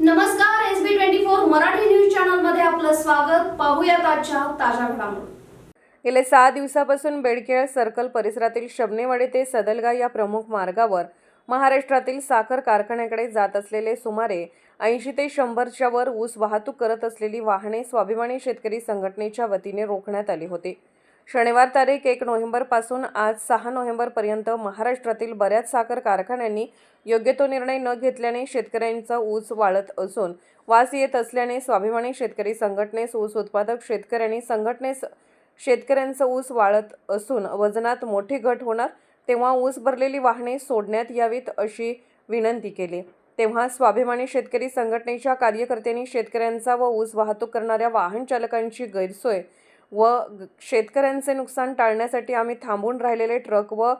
नमस्कार S B twenty four Marathi news चॅनलमध्ये आपलं स्वागत. पाहूयात आजच्या ताज्या घडामोडी. गेले सहा दिवसापासून बेडकेळ सर्कल परिसरातील शबनेवाडी ते सदलगा या प्रमुख मार्गावर महाराष्ट्रातील साखर कारखान्याकडे जात असलेले सुमारे ऐंशी ते शंभरच्या वर ऊस वाहतूक करत असलेली वाहने स्वाभिमानी शेतकरी संघटनेच्या वतीने रोखण्यात आली होती. शनिवार तारीख एक नोव्हेंबरपासून आज सहा नोव्हेंबरपर्यंत महाराष्ट्रातील बऱ्याच साखर कारखान्यांनी योग्य तो निर्णय न घेतल्याने शेतकऱ्यांचा ऊस वाळत असून वास येत असल्याने स्वाभिमानी शेतकरी संघटनेस ऊस उत्पादक शेतकऱ्यांनी संघटनेस शेतकऱ्यांचं ऊस वाळत असून वजनात मोठी घट होणार तेव्हा ऊस भरलेली वाहने सोडण्यात यावीत अशी विनंती केली. तेव्हा स्वाभिमानी शेतकरी संघटनेच्या कार्यकर्त्यांनी शेतकऱ्यांचा व ऊस वाहतूक करणाऱ्या वाहन चालकांची गैरसोय व शेतकऱ्यांचे नुकसान टाळण्यासाठी आम्ही थांबून राहिलेले ट्रक व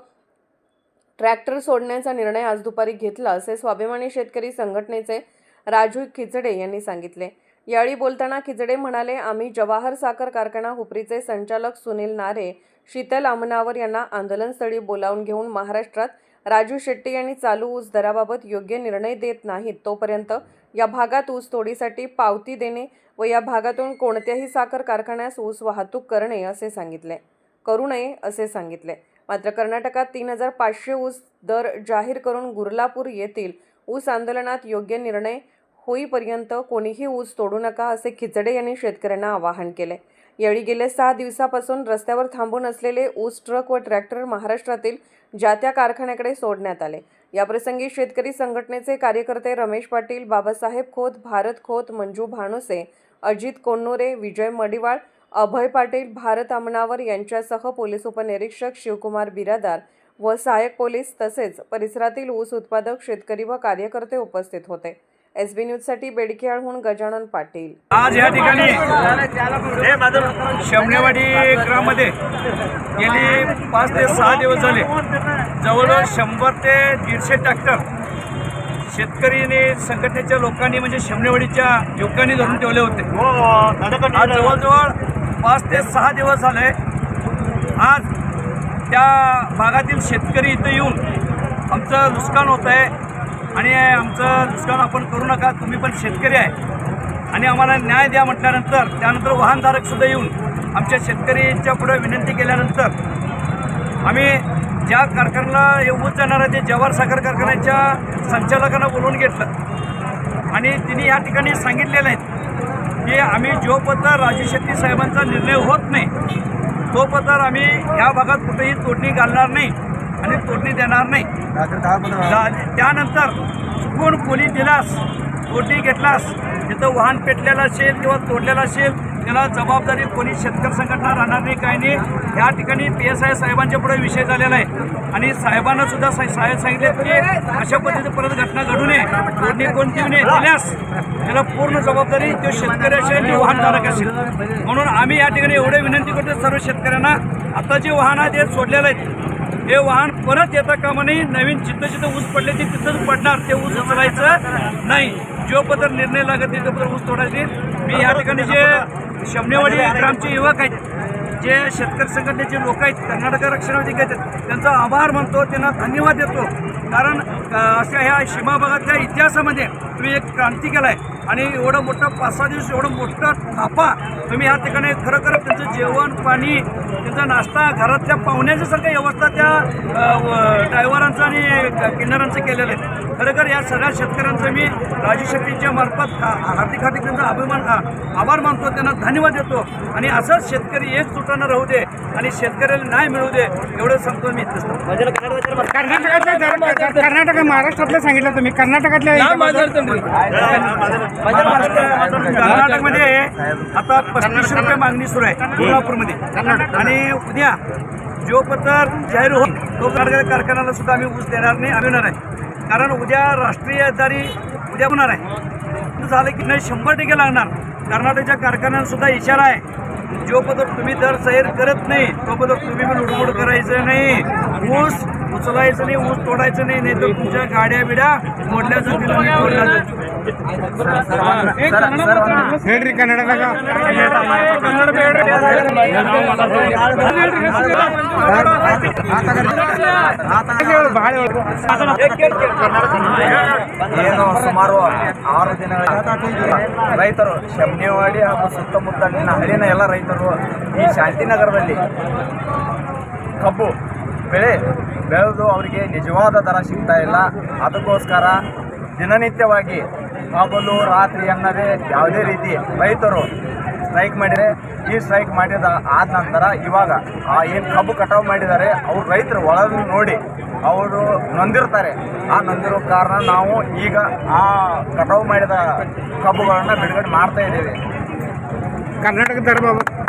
ट्रॅक्टर सोडण्याचा निर्णय आज दुपारी घेतला असे स्वाभिमानी शेतकरी संघटनेचे राजू खिचडे यांनी सांगितले. यावेळी बोलताना खिचडे म्हणाले आम्ही जवाहर साखर कारखाना हुपरीचे संचालक सुनील नारे शीतल आमनावर यांना आंदोलनस्थळी बोलावून घेऊन महाराष्ट्रात राजू शेट्टी यांनी चालू ऊस दराबाबत योग्य निर्णय देत नाहीत तोपर्यंत या भागात ऊस तोडीसाठी पावती देणे व या भागातून कोणत्याही साखर कारखान्यास ऊस वाहतूक करणे असे सांगितले. करू नये असे सांगितले. मात्र कर्नाटकात तीन हजार पाचशे ऊस दर जाहीर करून गुरलापूर येथील ऊस आंदोलनात योग्य निर्णय होईपर्यंत कोणीही ऊस तोडू नका असे खिचडे यांनी शेतकऱ्यांना आवाहन केले. यावेळी गेले सहा दिवसापासून रस्त्यावर थांबून असलेले ऊस ट्रक व ट्रॅक्टर महाराष्ट्रातील ज्या त्या कारखान्याकडे सोडण्यात आले. याप्रसंगी शेतकरी संघटनेचे कार्यकर्ते रमेश पाटील बाबासाहेब खोत भारत खोत मंजू भानुसे अजित कोन्नोरे विजय मडिवाळ अभय पाटील भारत आमनावर यांच्यासह पोलीस उपनिरीक्षक शिवकुमार बिरादार व सहाय्यक पोलीस तसेच परिसरातील ऊस उत्पादक शेतकरी व कार्यकर्ते उपस्थित होते. एस बी न्यूजसाठी बेडकेआळहून गजानन पाटील. आज या ठिकाणी शमणेवाडी ग्राममध्ये गेली पाच ते सहा दिवस झाले. जवळजवळ शंभर ते दीडशे ट्रॅक्टर शेतकरीने संघटनेच्या लोकांनी म्हणजे शमनेवाडीच्या युवकांनी धरून ठेवले होते. आज जवळजवळ पाच ते सहा दिवस झाले. आज त्या भागातील शेतकरी इथं येऊन आमचं नुकसान होत आहे आणि आमचं नुकसान आपण करू नका तुम्ही पण शेतकरी आहे. आणि आम्हाला न्याय द्या म्हटल्यानंतर त्यानंतर वाहनधारक सुद्धा येऊन आमच्या शेतकरीच्या पुढे विनंती केल्यानंतर आम्ही ज्या कारखान्याला येऊन जाणार आहे ते जवाहर साखर कारखान्याच्या संचालकांना बोलवून घेतलं. आणि तिने या ठिकाणी सांगितलेलं आहे की आम्ही जोपर्यंत राजू शेट्टी साहेबांचा निर्णय होत नाही तोपर्यंत आम्ही या भागात कुठेही तोडणी घालणार नाही आणि तोडणी देणार नाही. त्यानंतर चुकून कोणी दिलास तोडणी घेतलास तिथं वाहन पेटलेलं असेल किंवा तोडलेलं असेल त्याला जबाबदारी कोणी शेतकरी संघटना राहणार नाही काय नाही. या ठिकाणी पी एस आय साहेबांच्या पुढे विषय झालेला आहे. आणि साहेबांना सुद्धा सा- साहेब सांगितले की अशा पद्धतीने परत घटना घडू नये. कोणी कोणती दिल्यास त्याला पूर्ण जबाबदारी तो शेतकरी असेल आणि वाहनधारक असेल म्हणून आम्ही या ठिकाणी एवढे विनंती करतो सर्व शेतकऱ्यांना आता जे वाहन आहे ते सोडलेलं आहेत. हे वाहन परत येता कामा नाही नवीन जिथं जिथं ऊस पडले ते तिथंच पडणार. ते ऊस उचलायचं नाही. जो पत्र निर्णय लागत नाही तो पत्र ऊस तोडायचे. मी या ठिकाणी जे शमनेवाडी ग्रामचे युवक आहेत जे शेतकरी संघटनेचे लोक आहेत कर्नाटक रक्षण अधिकारी आहेत त्यांचा आभार मानतो त्यांना धन्यवाद देतो. कारण अशा ह्या सीमा भागातल्या इतिहासामध्ये तुम्ही एक क्रांती केला आहे आणि एवढं मोठं पाच सहा दिवस एवढं मोठं थापा तुम्ही ह्या ठिकाणी खरोखर त्यांचं जेवण पाणी त्यांचा नाश्ता घरातल्या पाहुण्याच्या सारख्या व्यवस्था त्या ड्रायव्हरांचं आणि किन्नरांचं केलेलं आहे. खरोखर या सगळ्या शेतकऱ्यांचं मी राजू शेट्टींच्या मार्फत हार्दिक हार्दिक त्यांचा अभिमान आभार मानतो त्यांना धन्यवाद देतो. आणि असंच शेतकरी एक सुटानं राहू दे आणि शेतकऱ्याला न्याय मिळू दे एवढं सांगतो मी. जर- कर्नाटक महाराष्ट्रातलं सांगितलं तुम्ही. कर्नाटकातल्या कर्नाटकमध्ये आता पस्तीस रुपये मागणी सुरू आहे कोल्हापूरमध्ये. आणि उद्या जो पत्र जाहीर होईल तो कारखाना कारखान्याला सुद्धा आम्ही ऊस देणार नाही आम्ही होणार आहे कारण उद्या राष्ट्रीय हेद्दारी उद्या होणार आहे. झालं की नाही शंभर टक्के लागणार. कर्नाटकच्या कारखान्यांना सुद्धा इशारा आहे. जो तुम्ही दर सैर करत नाही तो तुम्ही पण लुडबुड करायचं नाही. ऊस उचलायचं नाही ऊस तोडायचं नाही नाही तर तुमच्या गाड्या बिड्या मोडल्या जातील आणि तोडल्या जातील ಹೇಳ್ರಿ ಕನ್ನಡದಾಗ. ಏನು ಸುಮಾರು ಆರು ದಿನಗಳ ರೈತರು ಶಮ್ನಿವಾಡಿ ಹಾಗೂ ಸುತ್ತಮುತ್ತಲಿನ ಹಳ್ಳಿನ ಎಲ್ಲ ರೈತರು ಈ ಶಾಂತಿನಗರದಲ್ಲಿ ಕಬ್ಬು ಬೆಳೆ ಬೆಳೆದು ಅವರಿಗೆ ನಿಜವಾದ ದರ ಸಿಗ್ತಾ ಇಲ್ಲ. ಅದಕ್ಕೋಸ್ಕರ ದಿನನಿತ್ಯವಾಗಿ ಹಗಲು ರಾತ್ರಿ ಅನ್ನದೇ ಯಾವುದೇ ರೀತಿ ರೈತರು ಸ್ಟ್ರೈಕ್ ಮಾಡಿದರೆ, ಈ ಸ್ಟ್ರೈಕ್ ಮಾಡಿದ ಆದ ನಂತರ ಇವಾಗ ಆ ಏನು ಕಬ್ಬು ಕಟಾವು ಮಾಡಿದ್ದಾರೆ, ಅವ್ರು ರೈತರು ಒಳಗೆ ನೋಡಿ ಅವರು ನೊಂದಿರ್ತಾರೆ. ಆ ನೊಂದಿರೋ ಕಾರಣ ನಾವು ಈಗ ಆ ಕಟಾವು ಮಾಡಿದ ಕಬ್ಬುಗಳನ್ನು ಬಿಡುಗಡೆ ಮಾಡ್ತಾ ಇದ್ದೀವಿ. ಕರ್ನಾಟಕ ಧರ್ಮ